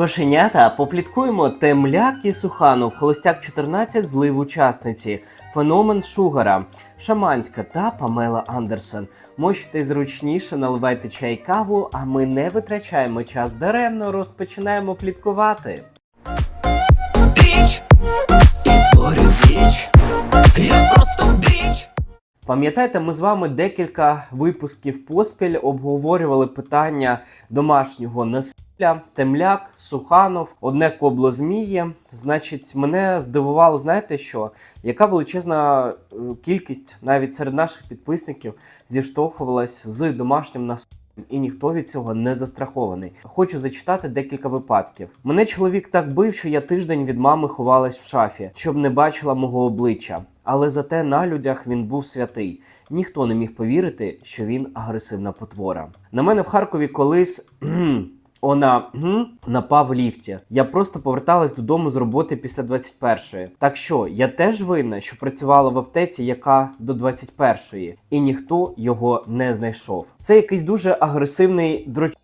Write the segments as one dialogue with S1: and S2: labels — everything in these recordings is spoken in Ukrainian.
S1: Кошенята, попліткуємо Темляк і Суханов, Холостяк 14, злив учасниці, Феномен Шугара, Шаманська та Памела Андерсон. Можете зручніше наливайте чай каву, а ми не витрачаємо час даремно, розпочинаємо пліткувати.
S2: Біч річ. Я просто біч.
S1: Пам'ятаєте, ми з вами декілька випусків поспіль обговорювали питання домашнього насилля. Темляк, Суханов, одне кобло змії. Значить, мене здивувало, знаєте що? Яка величезна е, кількість навіть серед наших підписників зіштовхувалась з домашнім насиллям. І ніхто від цього не застрахований. Хочу зачитати декілька випадків. Мене чоловік так бив, що я тиждень від мами ховалась в шафі, щоб не бачила мого обличчя. Але зате на людях він був святий. Ніхто не міг повірити, що він агресивна потвора. На мене в Харкові колись. Кхм, Вона напав в ліфті. Я просто поверталась додому з роботи після 21-ї. Так що я теж винна, що працювала в аптеці, яка до 21-ї, і ніхто його не знайшов. Це якийсь дуже агресивний дрочин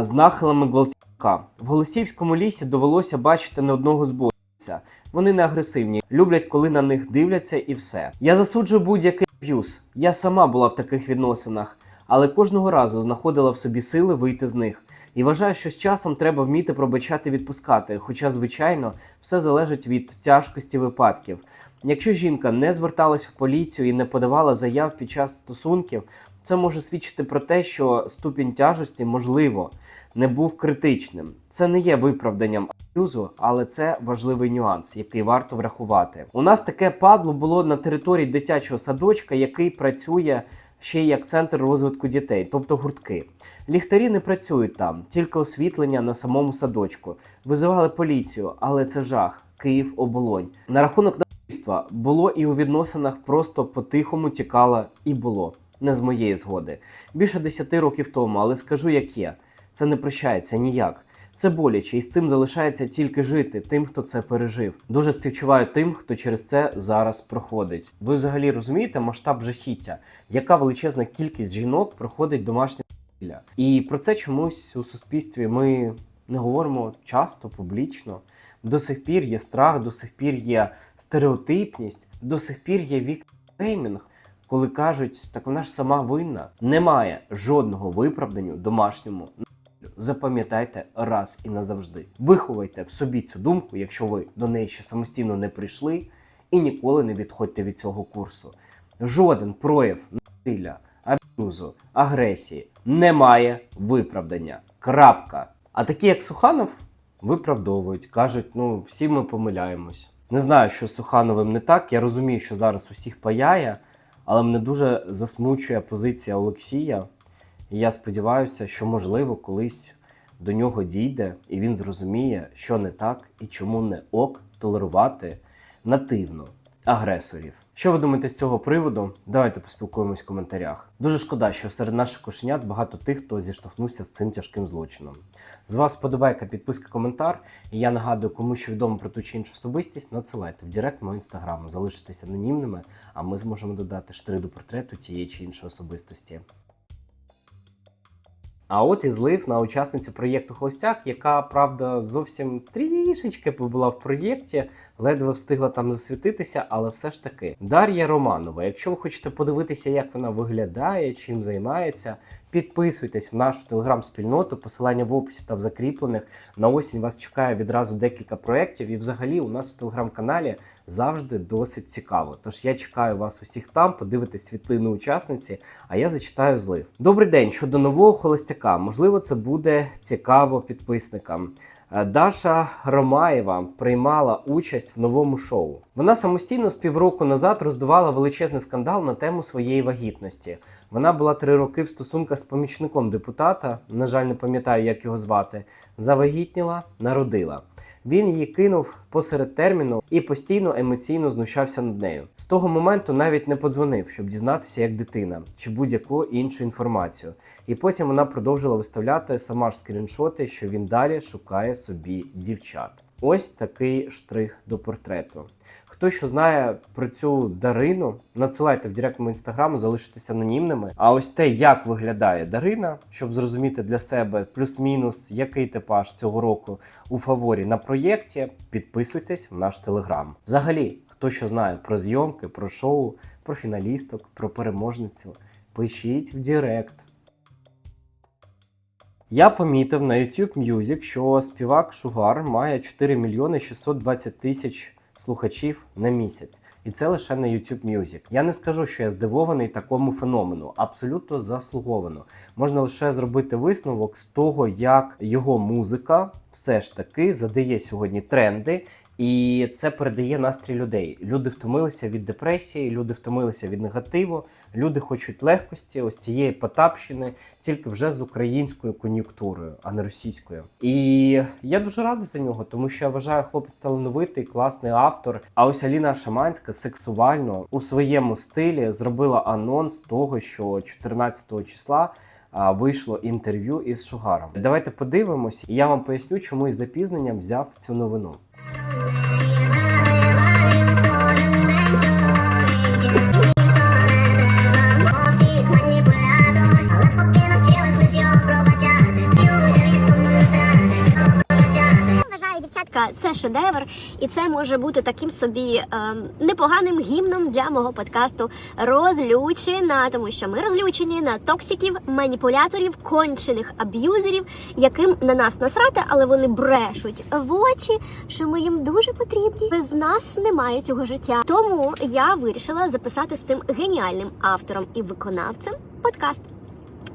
S1: з нахилами гвалтівка. В Голосівському лісі довелося бачити не одного зборця. Вони не агресивні, люблять, коли на них дивляться, і все. Я засуджую будь-який аб'юз. Я сама була в таких відносинах, але кожного разу знаходила в собі сили вийти з них. І вважаю, що з часом треба вміти пробачати відпускати. Хоча, звичайно, все залежить від тяжкості випадків. Якщо жінка не зверталась в поліцію і не подавала заяв під час стосунків, це може свідчити про те, що ступінь тяжкості, можливо, не був критичним. Це не є виправданням аб'юзу, але це важливий нюанс, який варто врахувати. У нас таке падло було на території дитячого садочка, який працює ще як центр розвитку дітей, тобто гуртки. Ліхтарі не працюють там, тільки освітлення на самому садочку. Визивали поліцію, але це жах. Київ оболонь. На рахунок насильства було і у відносинах просто по-тихому тікало і було. Не з моєї згоди. Більше 10 років тому, але скажу як є. Це не прощається ніяк. Це боляче, і з цим залишається тільки жити тим, хто це пережив. Дуже співчуваю тим, хто через це зараз проходить. Ви взагалі розумієте масштаб жахіття, яка величезна кількість жінок проходить домашнє насилля. І про це чомусь у суспільстві ми не говоримо часто, публічно. До сих пір є страх, до сих пір є стереотипність, до сих пір є віктеймінг, коли кажуть, так вона ж сама винна. Немає жодного виправдання домашньому запам'ятайте раз і назавжди. Виховайте в собі цю думку, якщо ви до неї ще самостійно не прийшли, і ніколи не відходьте від цього курсу. Жоден прояв насилля, аб'юзу, агресії не має виправдання. Крапка. А такі, як Суханов, виправдовують, кажуть, ну всі ми помиляємось. Не знаю, що з Сухановим не так. Я розумію, що зараз усіх паяє, але мене дуже засмучує позиція Олексія. І я сподіваюся, що можливо колись до нього дійде, і він зрозуміє, що не так і чому не ок толерувати нативно агресорів. Що ви думаєте з цього приводу? Давайте поспілкуємось в коментарях. Дуже шкода, що серед наших кошенят багато тих, хто зіштовхнувся з цим тяжким злочином. З вас подобайка, підписка, коментар. І я нагадую, кому що відомо про ту чи іншу особистість, надсилайте в директ мого інстаграму, залишитесь анонімними, а ми зможемо додати штри до портрету тієї чи іншої особистості. А от і злив на учасницю проєкту Холостяк, яка, правда, зовсім трішечки побула в проєкті, ледве встигла там засвітитися, але все ж таки. Дар'я Романова. Якщо ви хочете подивитися, як вона виглядає, чим займається, підписуйтесь в нашу телеграм-спільноту, посилання в описі та в закріплених. На осінь вас чекає відразу декілька проєктів, і взагалі у нас в телеграм-каналі завжди досить цікаво. Тож я чекаю вас усіх там, подивитись світлину учасниці, а я зачитаю злив. Добрий день щодо нового холостяка. Можливо, це буде цікаво підписникам. Е, Даша Ромаєва приймала участь в новому шоу. Вона самостійно з півроку назад роздувала величезний скандал на тему своєї вагітності. Вона була три роки в стосунках з помічником депутата, на жаль, не пам'ятаю, як його звати. Завагітніла, народила. Він її кинув посеред терміну і постійно емоційно знущався над нею. З того моменту навіть не подзвонив, щоб дізнатися, як дитина чи будь-яку іншу інформацію. І потім вона продовжила виставляти сама ж скріншоти, що він далі шукає собі дівчат. Ось такий штрих до портрету. Хто що знає про цю Дарину, надсилайте в директ мого інстаграму, залишитися анонімними. А ось те, як виглядає Дарина, щоб зрозуміти для себе плюс-мінус, який типаж цього року у фаворі на проєкті, підписуйтесь в наш телеграм. Взагалі, хто що знає про зйомки, про шоу, про фіналісток, про переможницю, пишіть в директ. Я помітив на YouTube Music, що співак Шугар має 4 мільйони 620 тисяч слухачів на місяць, і це лише на YouTube Music. Я не скажу, що я здивований такому феномену, абсолютно заслуговано. Можна лише зробити висновок з того, як його музика все ж таки задає сьогодні тренди. І це передає настрій людей. Люди втомилися від депресії, люди втомилися від негативу, люди хочуть легкості, ось цієї потапщини, тільки вже з українською кон'юнктурою, а не російською. І я дуже радий за нього, тому що я вважаю, хлопець талановитий, класний автор. А ось Аліна Шаманська сексуально у своєму стилі зробила анонс того, що 14 числа. Вийшло інтерв'ю із Шугаром. Давайте подивимось, і я вам поясню, чому із запізненням взяв цю новину.
S3: Дівчатка, це шедевр, і це може бути таким собі ем, непоганим гімном для мого подкасту Розлючена, тому що ми розлючені на токсиків, маніпуляторів, кончених аб'юзерів, яким на нас насрати, але вони брешуть в очі, що ми їм дуже потрібні. Без нас немає цього життя. Тому я вирішила записати з цим геніальним автором і виконавцем подкаст.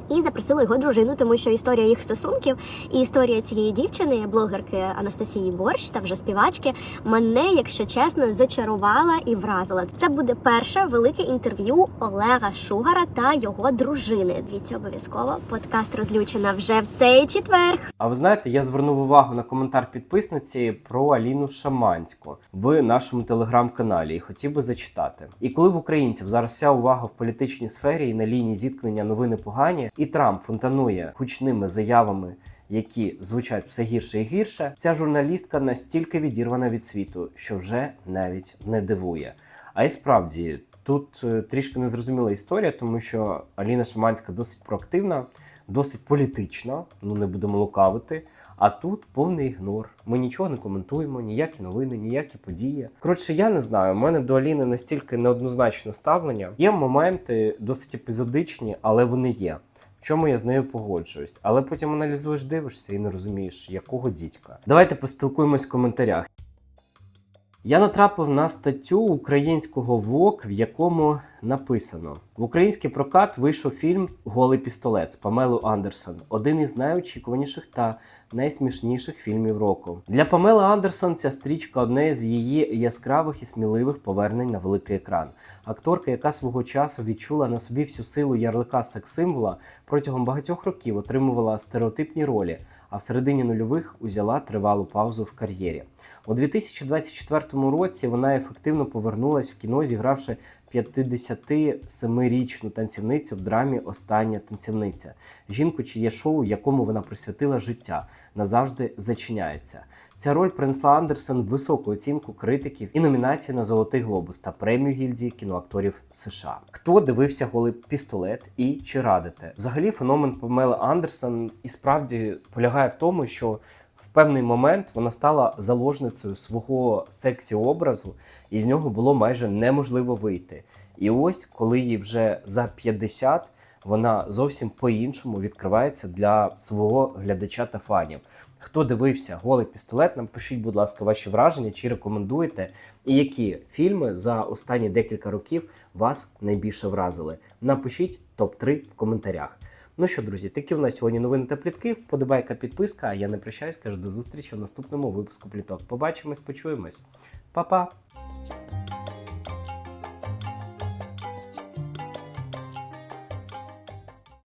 S3: І запросила його дружину, тому що історія їх стосунків і історія цієї дівчини, блогерки Анастасії Борщ та вже співачки, мене, якщо чесно, зачарувала і вразила. Це буде перше велике інтерв'ю Олега Шугара та його дружини. Дивіться обов'язково. Подкаст розлючена вже в цей четвер.
S1: А ви знаєте, я звернув увагу на коментар підписниці про Аліну Шаманську в нашому телеграм-каналі і хотів би зачитати. І коли в українців зараз вся увага в політичній сфері і на лінії зіткнення новини погані, і Трамп фонтанує гучними заявами. Які звучать все гірше і гірше, ця журналістка настільки відірвана від світу, що вже навіть не дивує. А й справді тут е, трішки незрозуміла історія, тому що Аліна Шаманська досить проактивна, досить політична, ну не будемо лукавити. А тут повний ігнор. Ми нічого не коментуємо, ніякі новини, ніякі події. Коротше, я не знаю. У мене до Аліни настільки неоднозначне ставлення. Є моменти досить епізодичні, але вони є. В чому я з нею погоджуюсь, але потім аналізуєш, дивишся і не розумієш, якого дідька. Давайте поспілкуємось в коментарях. Я натрапив на статтю українського ВОК, в якому написано: в український прокат вийшов фільм Голий пістолет з Памелою Андерсон, один із найочікуваніших та найсмішніших фільмів року. Для Памели Андерсон ця стрічка одне з її яскравих і сміливих повернень на великий екран. Акторка, яка свого часу відчула на собі всю силу ярлика секс-символа, протягом багатьох років отримувала стереотипні ролі, а в середині нульових узяла тривалу паузу в кар'єрі. У 2024 році вона ефективно повернулась в кіно, зігравши 57-річну танцівницю в драмі Остання танцівниця. Жінку, чиє шоу, якому вона присвятила життя, назавжди зачиняється. Ця роль принесла Андерсен високу оцінку критиків і номінації на Золотий Глобус та премію гільдії кіноакторів США. Хто дивився голий пістолет і чи радите? Взагалі, феномен Памели Андерсон і справді полягає в тому, що в певний момент вона стала заложницею свого сексі образу, і з нього було майже неможливо вийти. І ось, коли їй вже за 50, вона зовсім по-іншому відкривається для свого глядача та фанів. Хто дивився голий пістолет, напишіть, будь ласка, ваші враження, чи рекомендуєте, і які фільми за останні декілька років вас найбільше вразили. Напишіть топ-3 в коментарях. Ну що, друзі, такі у нас сьогодні новини та плітки. Вподобайка, підписка. А я не прощаюсь, кажу до зустрічі в наступному випуску пліток. Побачимось, почуємось. Па-па!